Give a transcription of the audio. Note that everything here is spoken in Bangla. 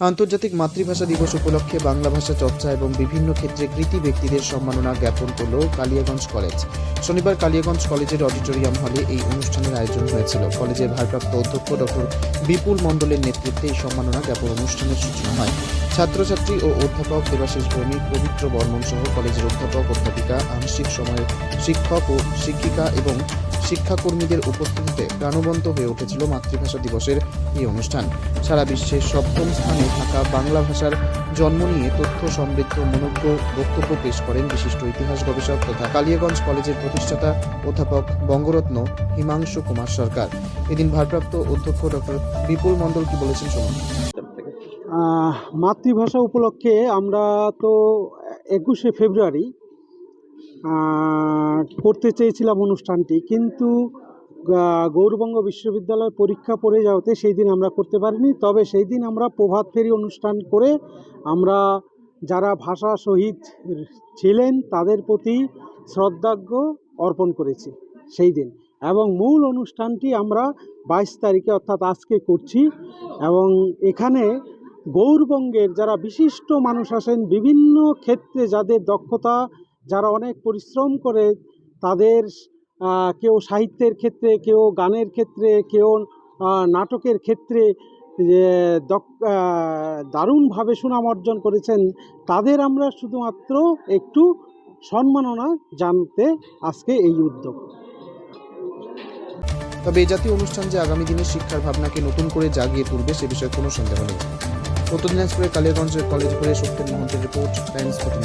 আন্তর্জাতিক মাতৃভাষা দিবস উপলক্ষে বাংলা ভাষা চর্চা এবং বিভিন্ন ক্ষেত্রে কৃতি ব্যক্তিদের সম্মাননা জ্ঞাপন করল কালিয়াগঞ্জ কলেজ। শনিবার কালিয়াগঞ্জ কলেজের অডিটোরিয়াম হলে এই অনুষ্ঠানের আয়োজন হয়েছিল। কলেজের ভারপ্রাপ্ত অধ্যক্ষ ডক্টর বিপুল মণ্ডলের নেতৃত্বে এই সম্মাননা জ্ঞাপন অনুষ্ঠানের সূচনা হয়। ছাত্রছাত্রী ও অধ্যাপক দেবাশিস ভৌমিক, পবিত্র বর্মন সহ কলেজের অধ্যাপক, অধ্যাপিকা, আংশিক সময়ের শিক্ষক ও শিক্ষিকা এবং শিক্ষাকর্মীদের উপস্থিতিতে প্রাণবন্ত হয়ে উঠেছিল মাতৃভাষা দিবসের এই অনুষ্ঠান। সারা বিশ্বের সপ্তম স্থানে থাকা বাংলা ভাষার জন্ম নিয়ে তথ্য সমৃদ্ধ মনোজ্ঞ বক্তব্য পেশ করেন বিশিষ্ট ইতিহাস গবেষক তথা কালিয়াগঞ্জ কলেজের প্রতিষ্ঠাতা অধ্যাপক বঙ্গরত্ন হিমাংশু কুমার সরকার। এদিন ভারপ্রাপ্ত অধ্যক্ষ ডক্টর বিপুল মণ্ডল কি বলেছেন শুনুন। মাতৃভাষা উপলক্ষে আমরা তো একুশে ফেব্রুয়ারি করতে চেয়েছিলাম অনুষ্ঠানটি, কিন্তু গৌরবঙ্গ বিশ্ববিদ্যালয় পরীক্ষা পড়ে যাওয়াতে সেই দিন আমরা করতে পারিনি। তবে সেই দিন আমরা প্রভাত ফেরি অনুষ্ঠান করে আমরা যারা ভাষা শহীদ ছিলেন তাদের প্রতি শ্রদ্ধাজ্ঞ অর্পণ করেছি সেই দিন। এবং মূল অনুষ্ঠানটি আমরা বাইশ তারিখে অর্থাৎ আজকে করছি। এবং এখানে গৌরবঙ্গের যারা বিশিষ্ট মানুষ আসেন বিভিন্ন ক্ষেত্রে যাদের দক্ষতা যারা অনেক পরিশ্রম করে তাদের কেউ সাহিত্যের ক্ষেত্রে, কেউ গানের ক্ষেত্রে, কেউ নাটকের ক্ষেত্রে দারুণভাবে সুনাম অর্জন করেছেন, তাদের আমরা শুধুমাত্র একটু সম্মাননা জানতে আজকে এই উদ্যোগ। তবে এই জাতীয় অনুষ্ঠান যে আগামী দিনের শিক্ষার ভাবনাকে নতুন করে জাগিয়ে তুলবে সে বিষয়ে কোনো সন্দেহ নেই। উত্তর দিনাজপুরের কালিয়াগঞ্জের কলেজ ঘুরে সত্যেন মহন্তের report, Times fourteen